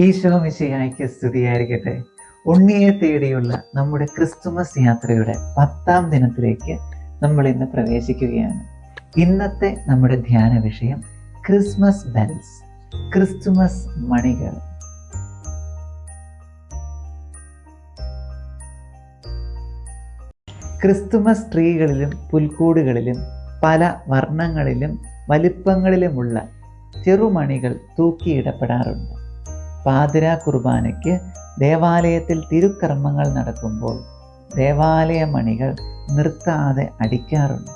ഈശോ മിശിഹായ്ക്ക് സ്തുതിയായിരിക്കട്ടെ. ഉണ്ണിയെ തേടിയുള്ള നമ്മുടെ ക്രിസ്തുമസ് യാത്രയുടെ പത്താം ദിനത്തിലേക്ക് നമ്മൾ ഇന്ന് പ്രവേശിക്കുകയാണ്. ഇന്നത്തെ നമ്മുടെ ധ്യാന വിഷയം ക്രിസ്മസ് ബെൽസ് ക്രിസ്തുമസ് മണികൾ. ക്രിസ്തുമസ് ട്രീകളിലും പുൽക്കൂടുകളിലും പല വർണങ്ങളിലും വലിപ്പങ്ങളിലുമുള്ള ചെറുമണികൾ തൂക്കിയിടപ്പെടാറുണ്ട്. പാതിരാ കുർബാനയ്ക്ക് ദേവാലയത്തിൽ തിരുക്കർമ്മങ്ങൾ നടക്കുമ്പോൾ ദേവാലയ മണികൾ നിർത്താതെ അടിക്കാറുണ്ട്.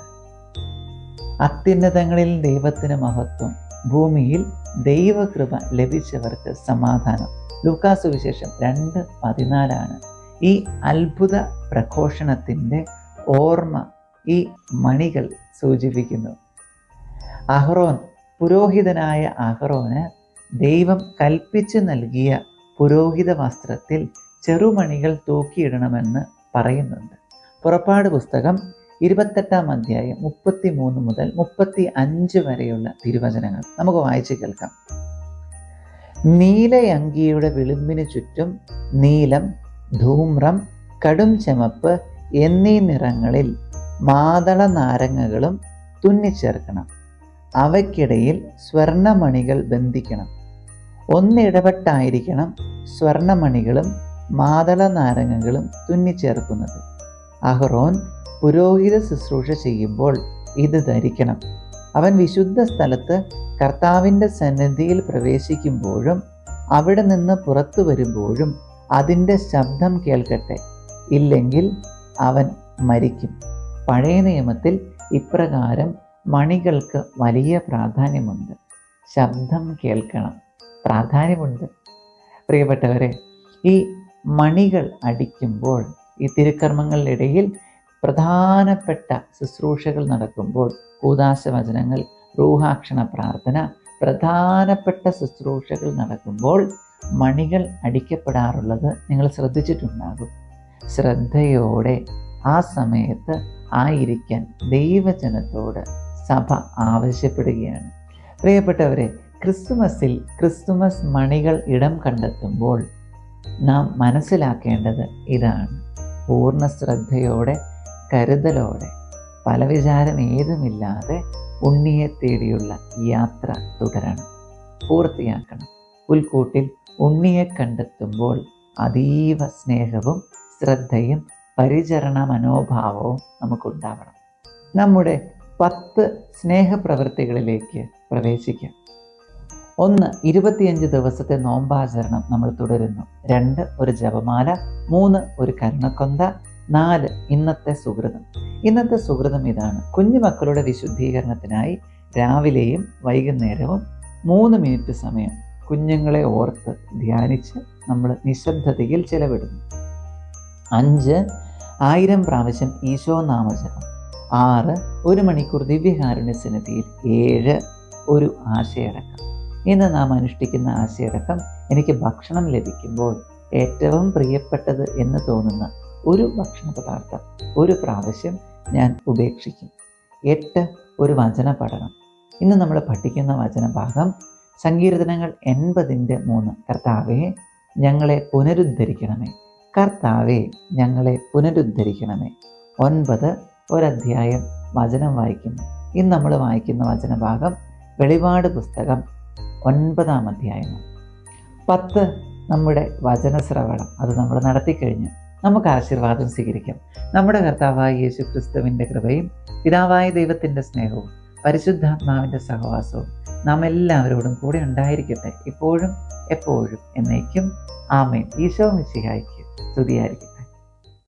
അത്യുന്നതങ്ങളിൽ ദൈവത്തിന് മഹത്വം ഭൂമിയിൽ ദൈവകൃപ ലഭിച്ചവർക്ക് സമാധാനം. ലൂക്കാസു വിശേഷം രണ്ട് പതിനാലാണ്. ഈ അത്ഭുത പ്രഘോഷണത്തിന്റെ ഓർമ്മ ഈ മണികൾ സൂചിപ്പിക്കുന്നു. അഹ്റോൻ പുരോഹിതനായ അഹ്റോന് ദൈവം കൽപ്പിച്ചു നൽകിയ പുരോഹിത വസ്ത്രത്തിൽ ചെറുമണികൾ തൂക്കിയിടണമെന്ന് പറയുന്നുണ്ട്. പുറപ്പാട് പുസ്തകം ഇരുപത്തെട്ടാം അധ്യായം മുപ്പത്തി മൂന്ന് മുതൽ മുപ്പത്തി അഞ്ച് വരെയുള്ള തിരുവചനങ്ങൾ. നമുക്ക് വായിച്ചു കേൾക്കാം. നീലയങ്കിയുടെ വിളിമ്പിന് ചുറ്റും നീലം ധൂമ്രം കടും ചെമപ്പ് എന്നീ നിറങ്ങളിൽ മാതള നാരങ്ങകളും തുന്നിച്ചേർക്കണം. അവയ്ക്കിടയിൽ സ്വർണമണികൾ ബന്ധിക്കണം. ഒന്നിടപെട്ടായിരിക്കണം സ്വർണമണികളും മാതള നാരങ്ങകളും തുന്നിച്ചേർക്കുന്നത്. അഹ്റോൻ പുരോഹിത ശുശ്രൂഷ ചെയ്യുമ്പോൾ ഇത് ധരിക്കണം. അവൻ വിശുദ്ധ സ്ഥലത്ത് കർത്താവിന്റെ സന്നിധിയിൽ പ്രവേശിക്കുമ്പോഴും അവിടെ നിന്ന് പുറത്തു വരുമ്പോഴും അതിന്റെ ശബ്ദം കേൾക്കട്ടെ. ഇല്ലെങ്കിൽ അവൻ മരിക്കും. പഴയ നിയമത്തിൽ ഇപ്രകാരം മണികൾക്ക് വലിയ പ്രാധാന്യമുണ്ട്. ശബ്ദം കേൾക്കണം. പ്രാധാന്യമുണ്ട്. പ്രിയപ്പെട്ടവരെ ഈ മണികൾ അടിക്കുമ്പോൾ ഈ തിരുക്കർമ്മങ്ങളിലിടയിൽ പ്രധാനപ്പെട്ട ശുശ്രൂഷകൾ നടക്കുമ്പോൾ കൂതാശ വചനങ്ങൾ റൂഹാക്ഷണ പ്രാർത്ഥന പ്രധാനപ്പെട്ട ശുശ്രൂഷകൾ നടക്കുമ്പോൾ മണികൾ അടിക്കപ്പെടാറുള്ളത് നിങ്ങൾ ശ്രദ്ധിച്ചിട്ടുണ്ടാകും. ശ്രദ്ധയോടെ ആ സമയത്ത് ആയിരിക്കാൻ ദൈവജനത്തോട് സഭ ആവശ്യപ്പെടുകയാണ്. പ്രിയപ്പെട്ടവരെ ക്രിസ്തുമസിൽ ക്രിസ്തുമസ് മണികൾ ഇടം കണ്ടെത്തുമ്പോൾ നാം മനസ്സിലാക്കേണ്ടത് ഇതാണ്. പൂർണ ശ്രദ്ധയോടെ കരുതലോടെ പല വിചാരം ഏതുമില്ലാതെ ഉണ്ണിയെ തേടിയുള്ള യാത്ര തുടരണം. പൂർത്തിയാക്കണം. പുൽക്കൂട്ടിൽ ഉണ്ണിയെ കണ്ടെത്തുമ്പോൾ അതീവ സ്നേഹവും ശ്രദ്ധയും പരിചരണ മനോഭാവവും നമുക്കുണ്ടാവണം. നമ്മുടെ പത്ത് സ്നേഹപ്രവൃത്തികളിലേക്ക് പ്രവേശിക്കാം. ഒന്ന് ഇരുപത്തിയഞ്ച് ദിവസത്തെ നോമ്പാചരണം നമ്മൾ തുടരുന്നു. രണ്ട് ഒരു ജപമാല. മൂന്ന് ഒരു കരുണക്കൊന്ത നാല് ഇന്നത്തെ സുഹൃതം. ഇന്നത്തെ സുഹൃതം ഇതാണ്. കുഞ്ഞുമക്കളുടെ വിശുദ്ധീകരണത്തിനായി രാവിലെയും വൈകുന്നേരവും മൂന്ന് മിനിറ്റ് സമയം കുഞ്ഞുങ്ങളെ ഓർത്ത് ധ്യാനിച്ച് നമ്മൾ നിശബ്ദതയിൽ ചെലവിടുന്നു. അഞ്ച് ആയിരം പ്രാവശ്യം ഈശോ നാമജപം. ആറ് ഒരു മണിക്കൂർ ദിവ്യകാരുണ്യ സന്നിധിയിൽ. ഏഴ് ഒരു ആശയടക്കം. ഇന്ന് നാം അനുഷ്ഠിക്കുന്ന ആശയടക്കം എനിക്ക് ഭക്ഷണം ലഭിക്കുമ്പോൾ ഏറ്റവും പ്രിയപ്പെട്ടത് എന്ന് തോന്നുന്ന ഒരു ഭക്ഷണ പദാർത്ഥം ഒരു പ്രാവശ്യം ഞാൻ ഉപേക്ഷിക്കും. എട്ട് ഒരു വചന പഠനം. ഇന്ന് നമ്മൾ പഠിക്കുന്ന വചനഭാഗം സങ്കീർത്തനങ്ങൾ എൺപതിന്റെ മൂന്ന്. കർത്താവെ ഞങ്ങളെ പുനരുദ്ധരിക്കണമേ. കർത്താവെ ഞങ്ങളെ പുനരുദ്ധരിക്കണമേ. ഒൻപത് ഒരധ്യായം വചനം വായിക്കുന്നു. ഇന്ന് നമ്മൾ വായിക്കുന്ന വചനഭാഗം വെളിപാട് പുസ്തകം ഒൻപതാം അധ്യായമാണ്. പത്ത് നമ്മുടെ വചനശ്രവണം അത് നമ്മൾ നടത്തിക്കഴിഞ്ഞു നമുക്ക് ആശീർവാദം സ്വീകരിക്കാം. നമ്മുടെ കർത്താവായ യേശു ക്രിസ്തുവിന്റെ കൃപയും പിതാവായ ദൈവത്തിന്റെ സ്നേഹവും പരിശുദ്ധാത്മാവിന്റെ സഹവാസവും നാം എല്ലാവരോടും കൂടെ ഉണ്ടായിരിക്കട്ടെ. ഇപ്പോഴും എപ്പോഴും എന്നേക്കും. ആമേൻ. ഈശോ മിശിഹായിക്ക് സ്തുതിയായിരിക്കും.